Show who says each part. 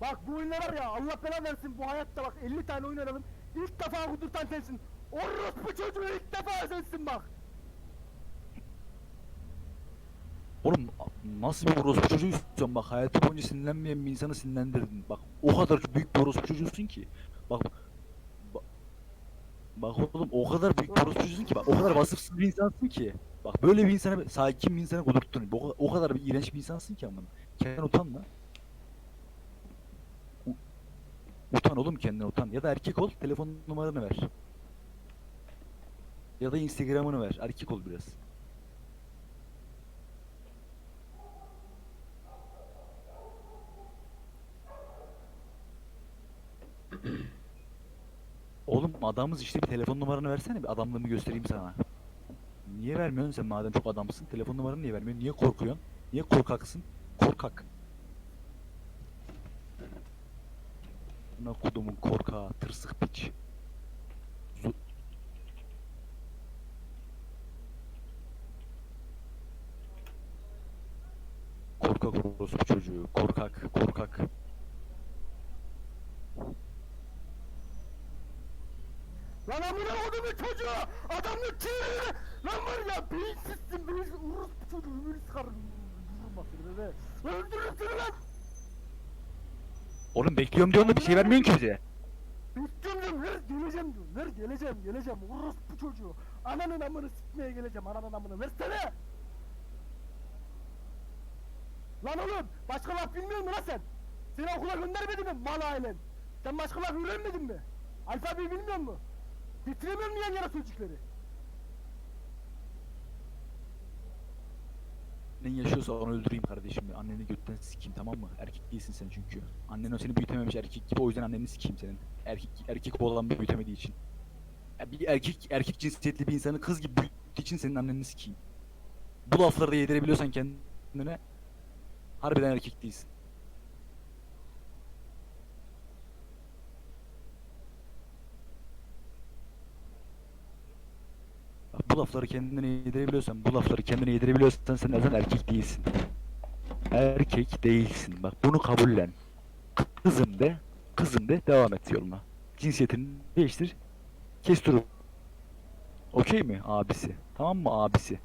Speaker 1: Bak bu oyunlar var ya Allah belanı versin bu hayatta bak 50 tane oyun oynadım. İlk defa kudurtan sensin. Orospu çocuğu ilk defa sensin bak.
Speaker 2: Oğlum nasıl bir orospu çocuğuysun bak hayatı boyunca sinirlenmeyen bir insanı sinirlendirdin. Bak o kadar büyük bir orospu çocuğusun ki. Bak bak, oğlum o kadar büyük bir orospu ki bak o kadar vasıfsız bir insansın ki. Bak böyle bir insana sakin bir insana kudurttun. O, o kadar bir iğrenç bir insansın ki amına. Kendine utan lan. U- Utan oğlum kendine utan. Ya da erkek ol telefon numaranı ver. Ya da instagramını ver. Erkek ol biraz. Oğlum adamız işte bir telefon numaranı versene bir adamlığımı göstereyim sana. Niye vermiyorsun sen madem çok adamsın? Telefon numaranı niye vermiyorsun? Niye korkuyorsun? Niye korkaksın? Korkak. Buna kodumun korkağı, tırsık piç. Zu- Korkak orospu çocuğu, korkak, korkak.
Speaker 1: Lan amına kodumun çocuğu adamın çığırı. Lan var ya beyinsizsin beyinsiz orospu çocuğu ümürü sıkarım. Vurma seni be. Öldürürüm seni lan.
Speaker 2: Oğlum bekliyorum diyorsun da bir şey vermiyorsun ki bize.
Speaker 1: Bekliyorum ver geleceğim diyorum. Ver geleceğim geleceğim. Orospu çocuğu. Ananın amını sikmeye geleceğim. Ananın amını versene. Lan oğlum başka laf bilmiyor musun lan sen? Seni okula göndermedi mi mal ailen? Sen başka laf öğrenmedin mi? Alfabeyi bilmiyor musun? Getiremiyor musun yan yana sözcükleri?
Speaker 2: Annen yaşıyorsa onu öldüreyim kardeşim. Anneni götten sikeyim tamam mı? Erkek değilsin sen çünkü. Annen o seni büyütememiş erkek gibi o yüzden anneni sikeyim senin. Erkek erkek olan büyütemediği için. Ya bir erkek erkek cinsiyetli bir insanı kız gibi büyüttüğü için senin anneni sikeyim. Bu lafları da yedirebiliyorsan kendine harbiden erkek değilsin. Bak, bu lafları kendine yedirebiliyorsan, bu lafları kendine yedirebiliyorsan sen zaten erkek değilsin. Erkek değilsin. Bak bunu kabullen. Kızım de, kızım de devam et yoluna. Cinsiyetini değiştir. Kes duru. Okey mi abisi? Tamam mı abisi?